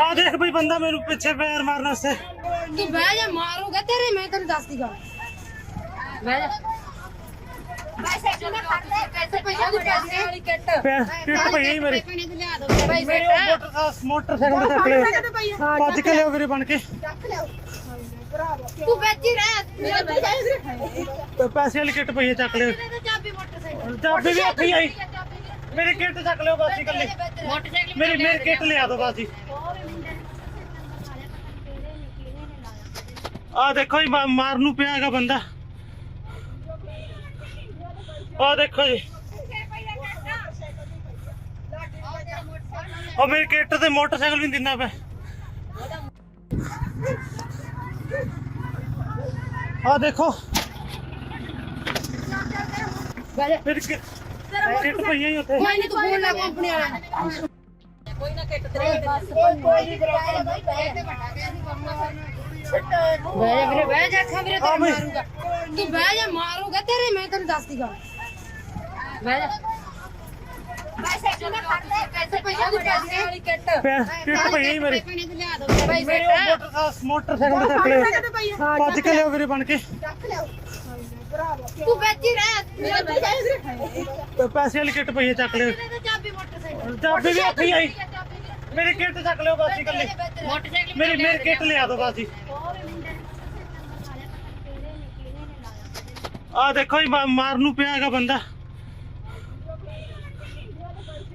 ਆ ਦੇਖ ਬਈ ਬੰਦਾ ਮੈਨੂੰ ਪਿੱਛੇ ਪੈਰ ਮਾਰਨ ਵਾਸਤੇ। ਤੂੰ ਬਹਿ ਜਾ ਮਾਰੂਗਾ ਤੇਰੇ ਮੈਂ ਤੈਨੂੰ ਦੱਸਦੀ ਗੱਲ। ਬਹਿ ਜਾ। ਪਿੱਟ ਪਈ ਹੀ ਮੇਰੇ। ਪੈਸੇ ਮੇਰੇ ਉਹ ਮੋਟਰ ਮੋਟਰਸਾਈਕਲ ਤੇ ਚੱਕ ਲਿਓ ਭੱਜ ਕੇ ਲਿਓ ਵੀਰੇ ਬਣ ਕੇ। ਤੂੰ ਵਿੱਚ ਹੀ ਰਹਿ। ਤੇ ਪੈਸੇ ਵਾਲੀ ਕਿੱਟ ਪਈ ਹੈ ਚੱਕ ਲਿਓ। ਚਾਬੀ ਮੋਟਰਸਾਈਕਲ। ਚਾਬੀ ਵੀ ਹੱਥੀ ਆਈ। ਮੇਰੀ ਕਿੱਟ ਚੱਕ ਲਿਓ ਬਸ ਹੀ ਕੱਲੀ ਮੋਟਰਸਾਈਕਲ ਮੇਰੀ ਮੇਰੀ ਕਿੱਟ ਲਿਆ ਦੋ ਬਸ। ਜੀ ਆ ਦੇਖੋ ਜੀ ਮਾ- ਮਾਰਨ ਨੂੰ ਪਿਆ ਹੈਗਾ ਬੰਦਾ। ਆ ਦੇਖੋ ਜੀ। ਉਹ ਮੇਰੀ ਕਿੱਟ ਤੇ ਮੋਟਰਸਾਈਕਲ ਵੀ ਦਿੰਦਾ ਪਿਆ। ਆ ਦੇਖੋ। ਮੇਰੀ ਕਿ- ਕਿੱਟ ਪਈ ਹੈ ਉੱਥੇ। ਕੋਈ ਨਹੀਂ ਤੂੰ ਫੋਨ ਲਾ ਕੰਪਨੀ ਵਾਲਾ ਨੂੰ। ਬਹਿ ਜਾ ਵੀਰੇ ਬਹਿ ਜਾ ਅੱਖਾਂ ਵੀਰੇ ਹਾਂ ਤੈਨੂੰ ਬਈ। ਮਾਰੂਗਾ। ਤੂੰ ਬਹਿ ਜਾ ਮਾਰੂਗਾ ਤੇਰੇ ਮੈਂ ਤੈਨੂੰ ਦੱਸਦੀ ਗੱਲ। ਬਹਿ ਜਾ। ਪੈਸੇ ਪਈਆ ਦੀ ਪੈਸੇ ਵਾਲੀ ਕਿੱਟ। ਪਈ ਹੈ ਮੇਰੇ। ਪੈਸੇ ਮੇਰੇ ਉਹ ਮੋਟਰਸਾਈਕਲ ਮੋਟਰਸਾਈਕਲ ਤੇ ਚੱਕ ਲਿਓ ਭੱਜ ਕੇ ਲਿਓ ਵੀਰੇ ਬਣ ਕੇ। ਤੂੰ ਵਿੱਚ ਰਹਿ। ਤੇ ਪੈਸੇ ਵਾਲੀ ਕਿੱਟ ਪਈ ਹੈ ਚੱਕ ਲਿਓ ਚਾਬੀ ਮੋਟਰਸਾਈਕਲ। ਚਾਬੀ ਵੀ ਹੱਥੀ ਆਈ। ਮੇਰੀ ਕਿੱਟ ਚੱਕ ਲਿਓ ਬਸ ਹੀ ਕੱਲੀ ਮੋਟਰਸਾਈਕਲ ਮੇਰੀ ਮੇਰੀ ਕਿੱਟ ਲਿਆ ਦੋ ਬਸ। ਜੀ ਆ ਦੇਖੋ ਜੀ ਮਾ- ਮਾਰਨ ਨੂੰ ਪਿਆ ਹੈਗਾ ਬੰਦਾ।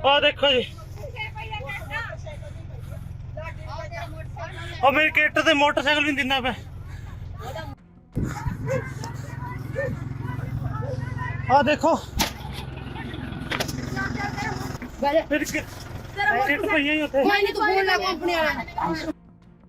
ਆ ਦੇਖੋ ਜੀ। ਉਹ ਮੇਰੀ ਕਿੱਟ ਤੇ ਮੋਟਰਸਾਈਕਲ ਵੀ ਦਿੰਦਾ ਪਿਆ। ਆ ਦੇਖੋ। ਮੇਰੀ ਕਿ- ਕਿੱਟ ਪਈ ਹੈ ਉੱਥੇ। ਕੋਈ ਨਹੀਂ ਤੂੰ ਫੋਨ ਲਾ ਕੰਪਨੀ ਵਾਲਾ।